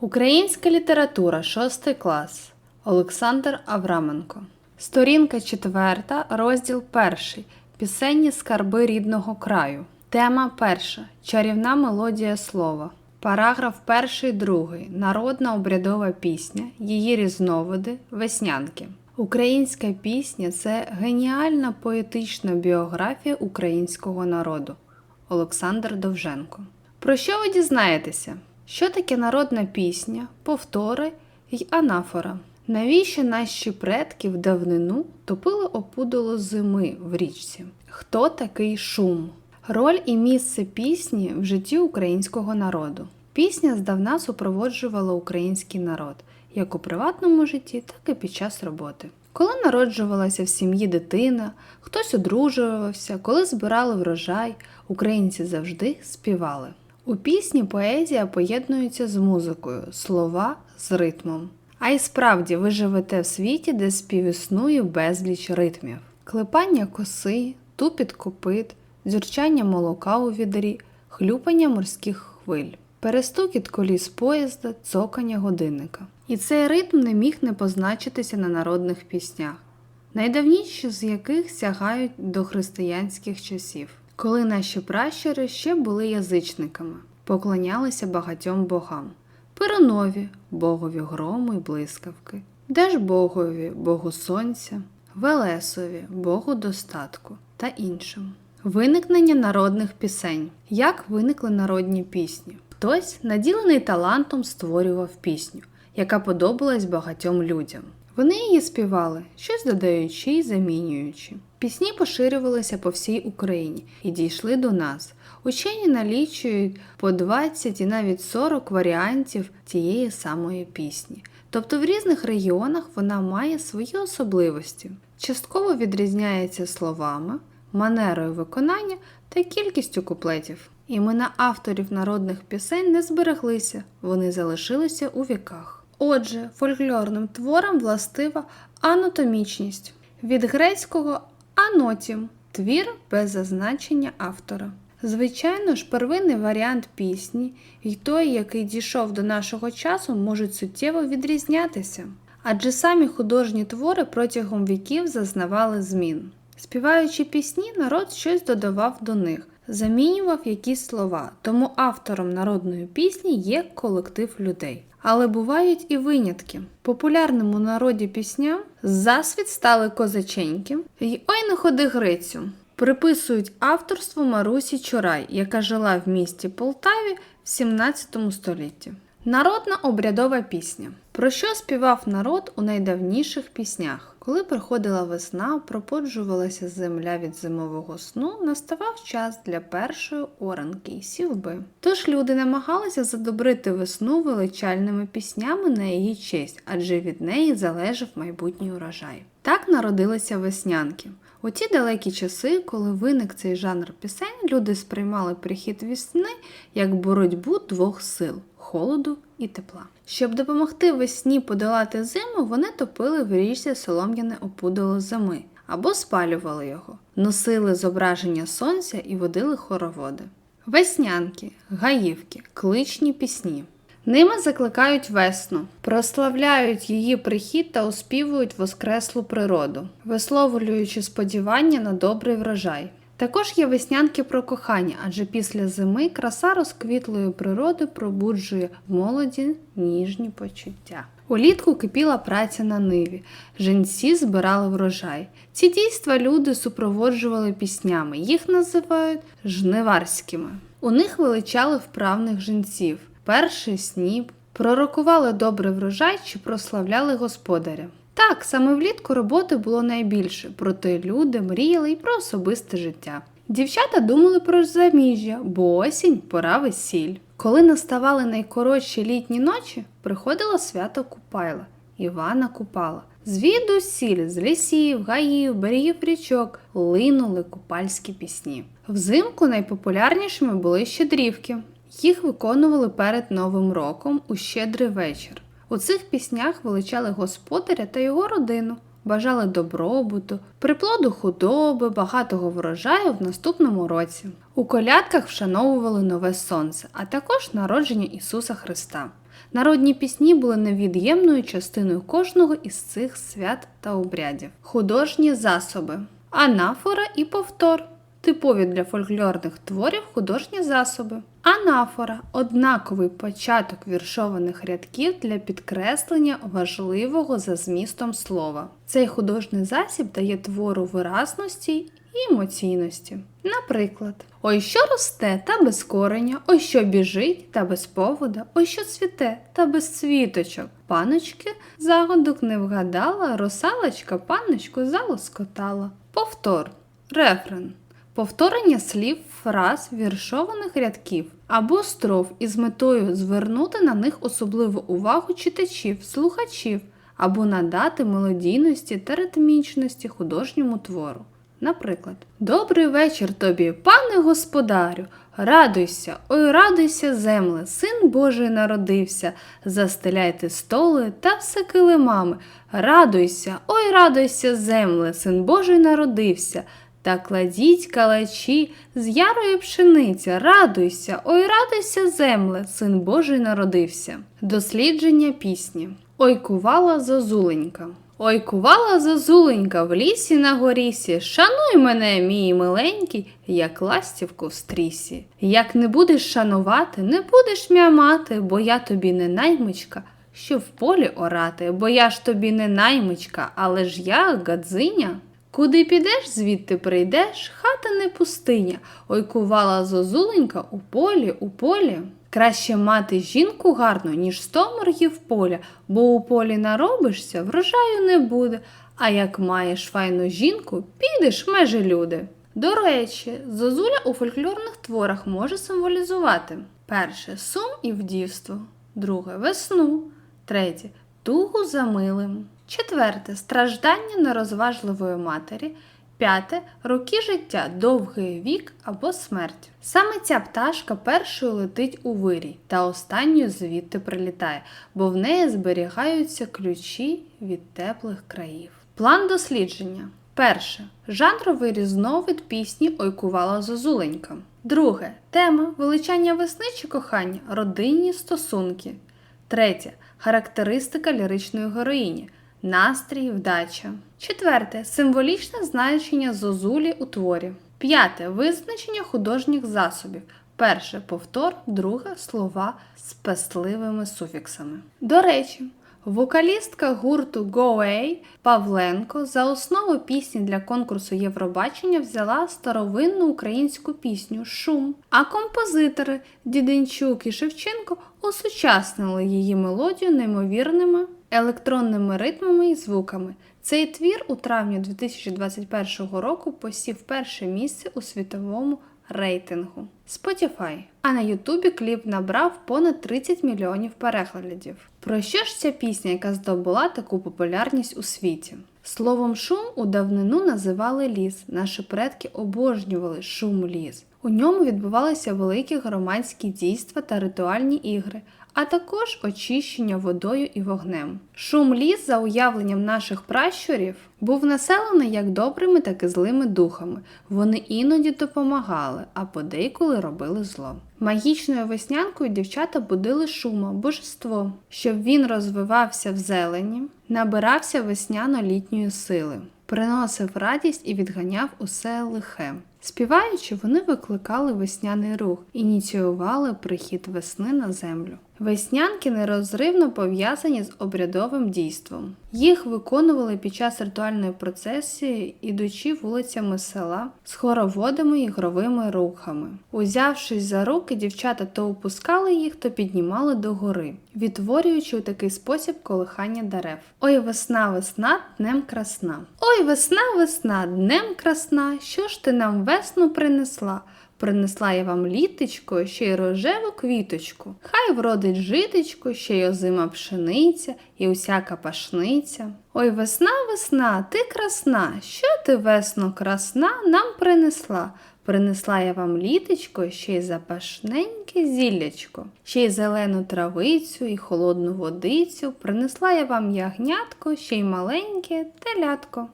Українська література, 6 клас. Олександр Авраменко. Сторінка 4, розділ 1. Пісенні скарби рідного краю. Тема 1. Чарівна мелодія слова. Параграф 1, 2. Народна обрядова пісня. Її різновиди. Веснянки. Українська пісня це геніальна поетична біографія українського народу. Олександр Довженко. Про що ви дізнаєтеся? Що таке народна пісня, повтори й анафора? Навіщо наші предки в давнину топили опудало зими в річці? Хто такий шум? Роль і місце пісні в житті українського народу. Пісня здавна супроводжувала український народ як у приватному житті, так і під час роботи. Коли народжувалася в сім'ї дитина, хтось одружувався, коли збирали врожай, українці завжди співали. У пісні поезія поєднується з музикою, слова з ритмом. А й справді ви живете в світі, де співіснує безліч ритмів: клепання коси, тупіт копит, дзюрчання молока у відрі, хлюпання морських хвиль, перестукіт коліс поїзда, цокання годинника. І цей ритм не міг не позначитися на народних піснях, найдавніші з яких сягають до християнських часів, коли наші пращури ще були язичниками, поклонялися багатьом богам. Перунові, богові грому й блискавки, Держбогові, богу сонця, Велесові, богу достатку та іншим. Виникнення народних пісень. Як виникли народні пісні? Хтось, наділений талантом, створював пісню, яка подобалась багатьом людям. Вони її співали, щось додаючи й замінюючи. Пісні поширювалися по всій Україні і дійшли до нас. Учені налічують по 20 і навіть 40 варіантів тієї самої пісні. Тобто в різних регіонах вона має свої особливості. Частково відрізняється словами, манерою виконання та кількістю куплетів. Імена авторів народних пісень не збереглися, вони залишилися у віках. Отже, фольклорним творам властива анатомічність від грецького анотім твір без зазначення автора. Звичайно ж, первинний варіант пісні і той, який дійшов до нашого часу, можуть суттєво відрізнятися, адже самі художні твори протягом віків зазнавали змін. Співаючи пісні, народ щось додавав до них, замінював якісь слова, тому автором народної пісні є колектив людей. Але бувають і винятки. Популярним у народі пісням засвіт стали козаченьки й Ой не ходи Грицю. Приписують авторство Марусі Чорай, яка жила в місті Полтаві в 17 столітті. Народна обрядова пісня. Про що співав народ у найдавніших піснях? Коли приходила весна, проподжувалася земля від зимового сну, наставав час для першої оранки й сівби. Тож люди намагалися задобрити весну величальними піснями на її честь, адже від неї залежав майбутній урожай. Так народилися веснянки. У ті далекі часи, коли виник цей жанр пісень, люди сприймали прихід весни як боротьбу двох сил холоду і тепла. Щоб допомогти весні подолати зиму, вони топили в річці солом'яне опудало зими або спалювали його, носили зображення сонця і водили хороводи. Веснянки, гаївки, кличні пісні. Ними закликають весну, прославляють її прихід та оспівують воскреслу природу, висловлюючи сподівання на добрий врожай. Також є веснянки про кохання, адже після зими краса розквітлої природи пробуджує в молоді ніжні почуття. Улітку кипіла праця на ниві, жінці збирали врожай. Ці дійства люди супроводжували піснями, їх називають жниварськими. У них величали вправних жінців, перший сніп, пророкували добрий врожай чи прославляли господаря. Так, саме влітку роботи було найбільше, проте люди мріяли й про особисте життя. Дівчата думали про заміжжя, бо осінь пора весіль. Коли наставали найкоротші літні ночі, приходило свято Купайла, Івана Купала. Звідусіль, з лісів, гаїв, берегів річок линули купальські пісні. Взимку найпопулярнішими були щедрівки. Їх виконували перед Новим роком у щедрий вечір. У цих піснях величали господаря та його родину, бажали добробуту, приплоду худоби, багатого врожаю в наступному році. У колядках вшановували нове сонце, а також народження Ісуса Христа. Народні пісні були невід'ємною частиною кожного із цих свят та обрядів. Художні засоби, анафора і повтор. Типові для фольклорних творів художні засоби. Анафора однаковий початок віршованих рядків для підкреслення важливого за змістом слова. Цей художній засіб дає твору виразності і емоційності. Наприклад, ой, що росте та без кореня, ой, що біжить та без повода, ой, що цвіте та без цвіточок. Паночки загадок не вгадала, русалочка паночку залоскотала. Повтор. Рефрен. Повторення слів, фраз, віршованих рядків або строф із метою звернути на них особливу увагу читачів, слухачів або надати мелодійності та ритмічності художньому твору. Наприклад, Добрий вечір тобі, пане господарю, радуйся, ой, радуйся, земле, син Божий народився, застеляйте столи та все килимами. Радуйся, ой, радуйся, земле, син Божий народився. Та кладіть калачі з ярої пшениці, радуйся, ой, радуйся, земле, син Божий народився. Дослідження пісні. Ой кувала зозуленька. Ой кувала зозуленька в лісі на горісі. Шануй мене, мій миленький, як ластівку в стрісі. Як не будеш шанувати, не будеш м'ямати, бо я тобі не наймичка, що в полі орати, бо я ж тобі не наймичка, але ж я гадзиня. Куди підеш, звідти прийдеш, хата не пустиня. Ой кувала зозуленька у полі, у полі. Краще мати жінку гарну, ніж сто моргів поля, бо у полі наробишся, врожаю не буде. А як маєш файну жінку, підеш межі люди. До речі, зозуля у фольклорних творах може символізувати перше сум і вдівство, друге весну, третє тугу за милим, четверте страждання нерозважливої матері. П'яте роки життя, довгий вік або смерть. Саме ця пташка першою летить у вирій та останньою звідти прилітає, бо в неї зберігаються ключі від теплих країв. План дослідження. Перше. Жанровий різновид пісні Ойкувала Зозуленька. Друге. Тема величання весни чи кохання, родинні стосунки. Третє. Характеристика ліричної героїні. Настрій, вдача. Четверте. Символічне значення зозулі у творі. П'яте. Визначення художніх засобів. Перше повтор, друге слова з пестливими суфіксами. До речі, вокалістка гурту Go Павленко за основу пісні для конкурсу Євробачення взяла старовинну українську пісню Шум, а композитори Діденчук і Шевченко осучаснили її мелодію неймовірними електронними ритмами і звуками. Цей твір у травні 2021 року посів перше місце у світовому рейтингу Spotify. А на Ютубі кліп набрав понад 30 мільйонів переглядів. Про що ж ця пісня, яка здобула таку популярність у світі? Словом шум у давнину називали ліс. Наші предки обожнювали шум ліс. У ньому відбувалися великі громадські дійства та ритуальні ігри, а також очищення водою і вогнем. Шум ліс, за уявленням наших пращурів, був населений як добрими, так і злими духами. Вони іноді допомагали, а подейколи робили зло. Магічною веснянкою дівчата будили шума, божество, щоб він розвивався в зелені, набирався весняно-літньої сили, приносив радість і відганяв усе лихе. Співаючи, вони викликали весняний рух, ініціювали прихід весни на землю. Веснянки нерозривно пов'язані з обрядовим дійством. Їх виконували під час ритуальної процесії, ідучи вулицями села з хороводами і ігровими рухами. Узявшись за руки, дівчата то опускали їх, то піднімали догори, відтворюючи у такий спосіб колихання дерев. Ой, весна, весна, днем красна. Ой, весна, весна, днем красна. Що ж ти нам весну принесла? Принесла я вам літочко, ще й рожеву квіточку. Хай вродить житечко, ще й озима пшениця і усяка пашниця. Ой, весна, весна, ти красна, що ти, весно, красна, нам принесла. Принесла я вам літочко, ще й запашненьке зіллячко, ще й зелену травицю і холодну водицю. Принесла я вам ягнятко, ще й маленьке телятко.